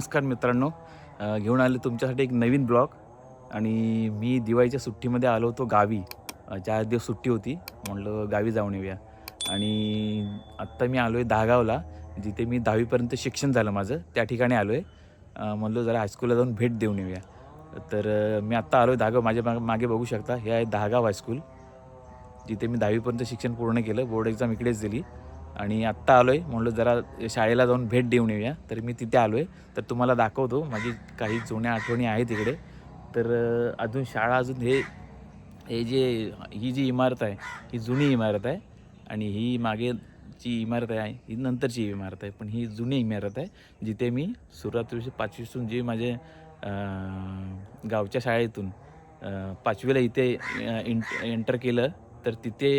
नमस्कार मित्रांनो. घेऊन आले तुमच्यासाठी एक नवीन ब्लॉग. आणि मी दिवाळीच्या सुट्टीमध्ये आलो होतो गावी. चार दिवस सुट्टी होती. म्हटलं गावी जाऊन येऊया. आणि आत्ता मी आलो आहे दहागावला. जिथे मी दहावीपर्यंत शिक्षण झालं माझं. त्या ठिकाणी आलो आहे म्हणलं जरा हायस्कूलला जाऊन भेट देऊन येऊया. तर मी आत्ता आलो आहे दहागाव. माझ्या मागे- मागे बघू शकता. हे आहे दहागाव हायस्कूल जिथे मी दहावीपर्यंत शिक्षण पूर्ण केलं. बोर्ड एक्झाम इकडेच दिली. आणि आत्ता आलो आहे म्हणलं जरा शाळेला जाऊन भेट देऊन येऊया. तर मी तिथे आलो आहे तर तुम्हाला दाखवतो. माझी काही जुन्या आठवणी आहेत तिकडे तर अजून शाळा अजून हे हे जे ही जी इमारत आहे ही जुनी इमारत आहे. आणि ही मागे जी इमारत आहे ही नंतरची इमारत आहे. पण ही जुनी इमारत आहे जिथे मी सुरुवातीपासून पाचवीसून जे माझे गावच्या शाळेतून पाचवीला इथे एंट इंट एंटर केलं तर तिथे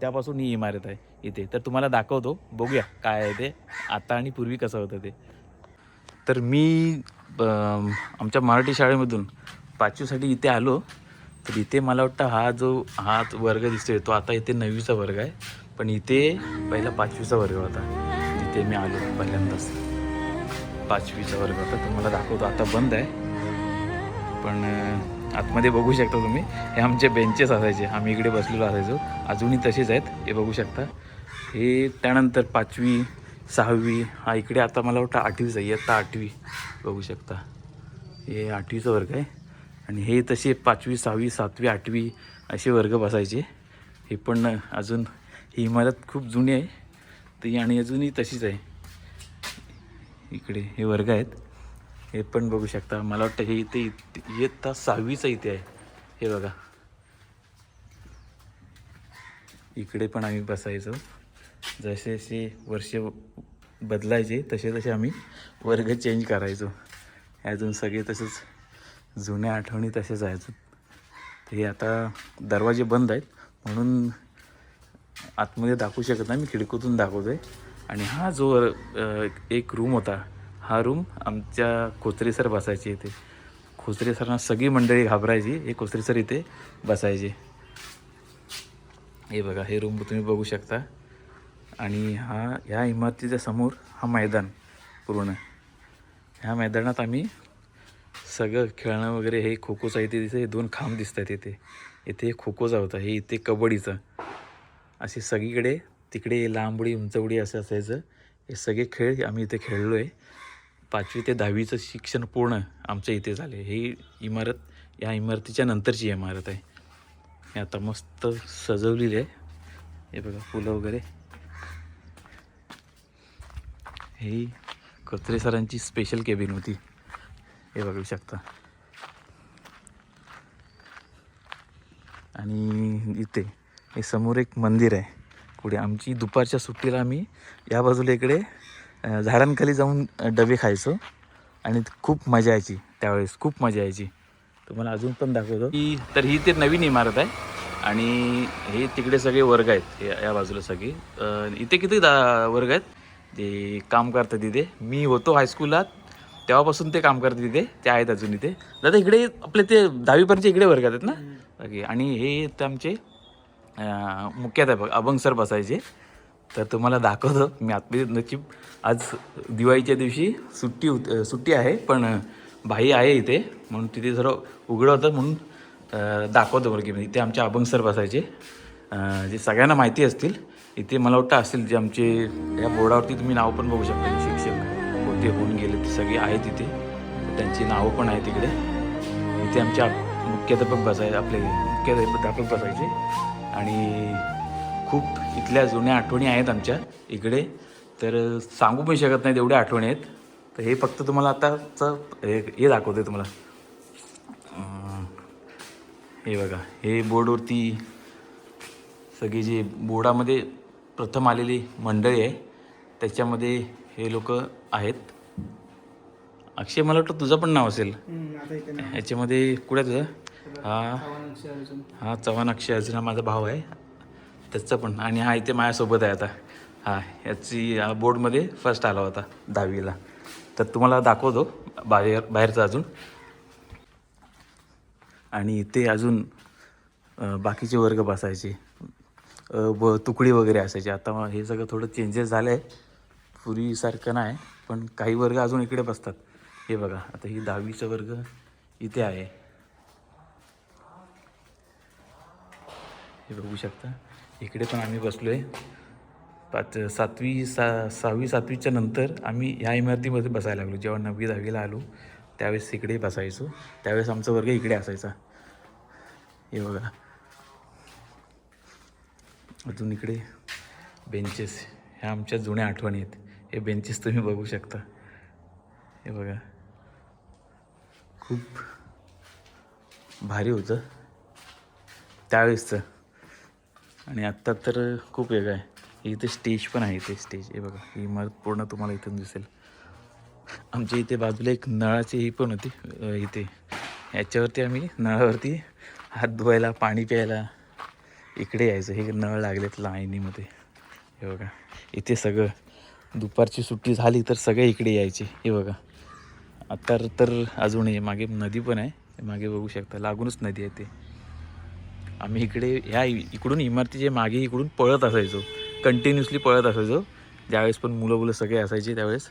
त्यापासून ही इमारत आहे. इथे. तर तुम्हाला दाखवतो. बघूया काय आहे ते. आता आणि पूर्वी कसं होतं ते. तर मी आमच्या मराठी शाळेमधून पाचवीसाठी इथे आलो. तर इथे मला वाटतं हा जो हा वर्ग दिसतोय तो आता इथे नववीचा वर्ग आहे. पण इथे पहिला पाचवीचा वर्ग होता. इथे मी आलो पहिल्यांदाच. पाचवीचा वर्ग होता. तर मला दाखवतो. आता बंद आहे. पण आतमध्ये बघू शकता तुम्ही. हे आमचे बेंचेस असायचे. आम्ही इकडे बसलेलो असायचो. अजूनही तसेच आहेत. हे बघू शकता. हे त्यानंतर पाचवी सहावी हा इकडे आता मला वाटतं आठवीचा आहे इयत्ता आठवी. बघू शकता. हे आठवीचा वर्ग आहे. आणि हे तसे पाचवी सहावी सातवी आठवी असे वर्ग बसायचे. हे पण अजून ही इमारत खूप जुनी आहे. ती आणि अजूनही तशीच आहे. इकडे हे वर्ग आहेत. हे पण बघू शकता. मला वाटतं हे इथे इयत्ता सहावीचं इथे आहे. हे बघा. इकडे पण आम्ही बसायचो. जसे जसे वर्ष बदलायचे तसे तसे आम्ही वर्ग चेंज करायचो. अजून सगळे तसेच जुन्या आठवणी तसेच आहेत. ते आता दरवाजे बंद आहेत. म्हणून आतमध्ये दाखवू शकत नाही. मी खिडकीतून दाखवतो आहे आणि हा जो एक रूम होता हा रूम आमच्या खोचरे सर बसायचे इथे. खोचरे सरांना सगळी मंडळी घाबरायची. हे खोचरे सर इथे बसायचे. हे बघा हे रूम तुम्ही बघू शकता. आणि हा ह्या इमारतीच्या समोर हा मैदान पूर्ण. ह्या मैदानात आम्ही सगळं खेळणं वगैरे हे खो खोचं इथे दिसत हे दोन खांब दिसत आहेत इथे. इथे खो खोचा होता हे इथे कबड्डीचं. असे सगळीकडे तिकडे लांबडी उंचवडी असं असायचं. हे सगळे खेळ आम्ही इथे खेळलो आहे. पाचवी ते दहावीचं शिक्षण पूर्ण आमच्या इथे झाले. ही इमारत या इमारतीच्या नंतरची इमारत आहे. हे आता मस्त सजवलेली आहे. हे बघा फुलं वगैरे. ही कचरे सरांची स्पेशल केबिन होती. हे बघू शकता. आणि इथे हे समोर एक मंदिर आहे. पुढे आमची दुपारच्या सुट्टीला आम्ही या बाजूला इकडे झाडांखाली जाऊन डबे खायचो. आणि खूप मजा यायची त्यावेळेस खूप मजा यायची. तुम्हाला अजून पण दाखवतो. की तर ही ते नवीन इमारत आहे. आणि हे तिकडे सगळे वर्ग आहेत या बाजूला सगळे. इथे किती दा वर्ग आहेत? ते काम करतात तिथे. मी होतो हायस्कूलात तेव्हापासून ते काम करतात तिथे. ते आहेत अजून इथे. दादा इकडे आपले ते दहावीपर्यंत इकडे वर्ग आहेत ना? ओके आणि हे आमचे मुख्याध्यापक अभंग सर बसायचे. तर तुम्हाला दाखवतो. मी आतमध्ये नक्की आज दिवाळीच्या दिवशी सुट्टी होत सुट्टी आहे पण भाई आहे इथे. म्हणून तिथे जरा उघडं होतं म्हणून दाखवतो बरं की इथे आमचे अभंग सर बसायचे. जे सगळ्यांना माहिती असतील इथे मला वाटतं असतील जे आमचे या बोर्डावरती तुम्ही नाव पण बघू शकता शिक्षक होते होऊन गेले ते सगळे आहेत इथे. त्यांची नावं पण आहेत तिकडे इथे आमच्या मुख्याध्यापक बसायचे आपले मुख्याध्यापक बसायचे. आणि खूप इथल्या जुन्या आठवणी आहेत आमच्या इकडे. तर सांगू पण शकत नाहीत एवढ्या आठवणी आहेत. तर हे फक्त तुम्हाला आताचं हे हे दाखवते तुम्हाला. हे बघा हे बोर्डवरती सगळी जी बोर्डामध्ये प्रथम आलेली मंडळी आहे. त्याच्यामध्ये हे लोक आहेत. अक्षय मला वाटतं तुझं पण नाव असेल. ह्याच्यामध्ये कुठे तुझं? हा. हा चव्हाण अक्षय अर्जुन हा माझा भाव आहे. त्याचा पण. आणि हा इथे माझ्यासोबत आहे आता. हा याची बोर्डमध्ये फर्स्ट आला होता दहावीला. तर तुम्हाला दाखवतो बाहेर बाहेरचा अजून. आणि इथे अजून बाकीचे वर्ग बसायचे. ब तुकडी वगैरे असायचे. आता हे सगळं थोडं चेंजेस झालं आहे पूर्वीसारखं नाही पण काही वर्ग अजून इकडे बसतात. हे बघा आता ही दहावीचा वर्ग इथे आहे. हे बघू शकता. इकडे पण आम्ही बसलो आहे पाच सातवी सा सहावी सातवीच्या नंतर आम्ही ह्या इमारतीमध्ये बसायला लागलो. जेव्हा नववी दहावीला आलो त्यावेळेस इकडे बसायचो. त्यावेळेस आमचा वर्ग इकडे असायचा. हे बघा. अजून इकडे बेंचेस ह्या आमच्या जुन्या आठवणी आहेत. हे बेंचेस तुम्ही बघू शकता. हे बघा. खूप भारी होतं. त्यावेळेसचं. आणि आत्ता तर खूप वेगळं आहे. इथे स्टेज पण आहे इथे स्टेज हे बघा ही इमारत पूर्ण तुम्हाला इथून दिसेल. आमच्या इथे बाजूला एक नळाची ही पण होती इथे. याच्यावरती आम्ही नळावरती हात धुवायला पाणी प्यायला इकडे यायचं. हे नळ लागलेत लाईनीमध्ये. हे बघा. इथे सगळं. दुपारची सुट्टी झाली तर सगळे इकडे यायचे. हे बघा. आता तर अजूनही मागे नदी पण आहे. मागे बघू शकता. लागूनच नदी आहे ते. आम्ही इकडे ह्या इकडून इमारतीचे मागे इकडून पळत असायचो. कंटिन्युअसली पळत असायचो. ज्यावेळेस पण मुलं मुलं सगळे असायचे त्यावेळेस.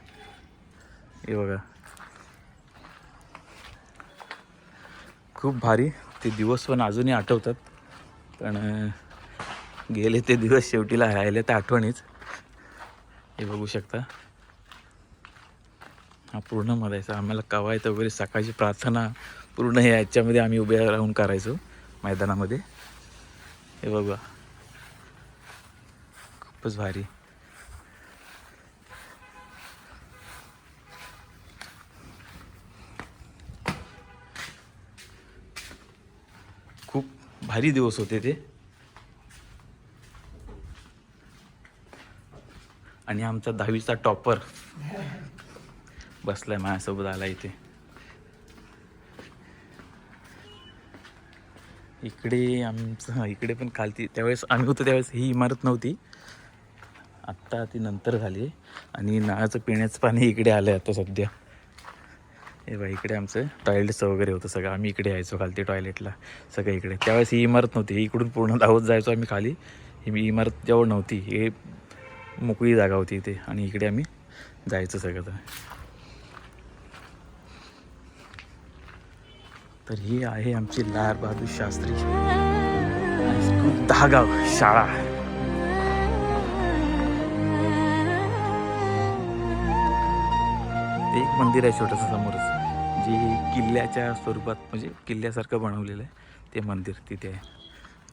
हे बघा. खूप भारी. ते दिवस पण अजूनही आठवतात. पण गेले ते दिवस शेवटीला राहिले तर आठवणीच. हे बघू शकता. हा पूर्ण मरायचा. आम्हाला कवायत वगैरे सकाळची प्रार्थना पूर्ण हे याच्यामध्ये आम्ही उभ्या राहून करायचो मैदानामध्ये. हे बघा. खूपच भारी. भारी दिवस होते ते. आणि आमचा दहावीचा टॉपर बसलाय माझ्यासोबत आला इथे. इकडे आमचं इकडे पण खालती त्यावेळेस आम्ही होतो त्यावेळेस ही इमारत नव्हती. आत्ता ती नंतर झाली आणि नळाचं पिण्याचं पाणी इकडे आलं आहे आता सध्या. हे बघा इकडे आमचं टॉयलेटचं वगैरे होतं सगळं. आम्ही इकडे यायचो खालती टॉयलेटला सगळं इकडे. त्यावेळेस ही इमारत नव्हती. ही इकडून पूर्ण धावत जायचो आम्ही खाली. ही इमारत जवळ नव्हती. हे मोकळी जागा होती इथे. आणि इकडे आम्ही जायचं सगळं. तर तर ही आहे आमची लाल बहादूर शास्त्री दहा गाव शाळा. मंदिर आहे छोटंसं समोरच जे किल्ल्याच्या स्वरूपात म्हणजे किल्ल्यासारखं बनवलेलं आहे ते मंदिर तिथे आहे.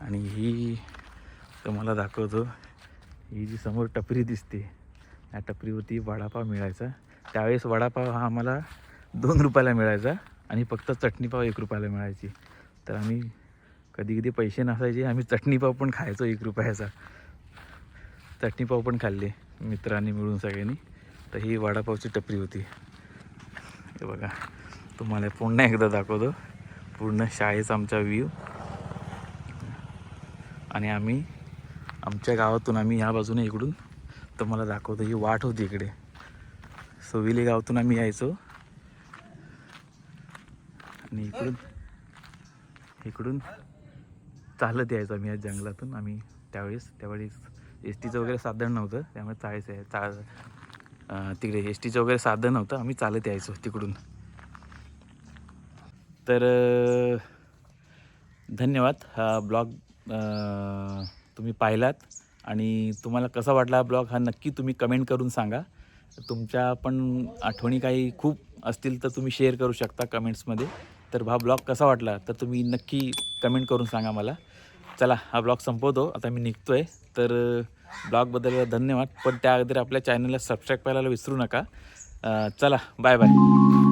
आणि ही तुम्हाला दाखवतो ही जी समोर टपरी दिसते या टपरीवरती वडापाव मिळायचा. त्यावेळेस वडापाव हा आम्हाला दोन रुपयाला मिळायचा आणि फक्त चटणीपाव एक रुपयाला मिळायची. तर आम्ही कधी कधी पैसे नसायचे आम्ही चटणीपाव पण खायचो एक रुपयाचा. चटणीपाव पण खाल्ले मित्रांनी मिळून सगळ्यांनी. तर ही वडापावची टपरी होती. हे बघा तुम्हाला पुन्हा एकदा दाखवतो. पूर्ण शाळेचा आमचा व्ह्यू आणि आम्ही आमच्या गावातून आम्ही ह्या बाजूने इकडून तुम्हाला दाखवतो ही वाट होती इकडे. सोविली गावातून आम्ही यायचो. आणि इकडून इकडून चालत यायचो आम्ही या जंगलातून. आम्ही त्यावेळेस त्यावेळेस एस टीचं वगैरे साधन नव्हतं त्यामुळे चाळीस आहे चाळ तिकडे एस टीचं वगैरे साधन नव्हतं आम्ही चालत यायचो तिकडून. तर धन्यवाद. हा ब्लॉग तुम्ही पाहिलात आणि तुम्हाला कसा वाटला हा ब्लॉग हा नक्की तुम्ही कमेंट करून सांगा. तुमच्या पण आठवणी काही खूप असतील तर तुम्ही शेअर करू शकता कमेंट्समध्ये. तर हा ब्लॉग कसा वाटला तर तुम्ही नक्की कमेंट करून सांगा मला. चला हा ब्लॉग संपवतो. आता मी निघतो आहे तर ब्लॉगबद्दल धन्यवाद. पण त्या अगोदर आपल्या चॅनलला सबस्क्राईब करायला विसरू नका. चला बाय बाय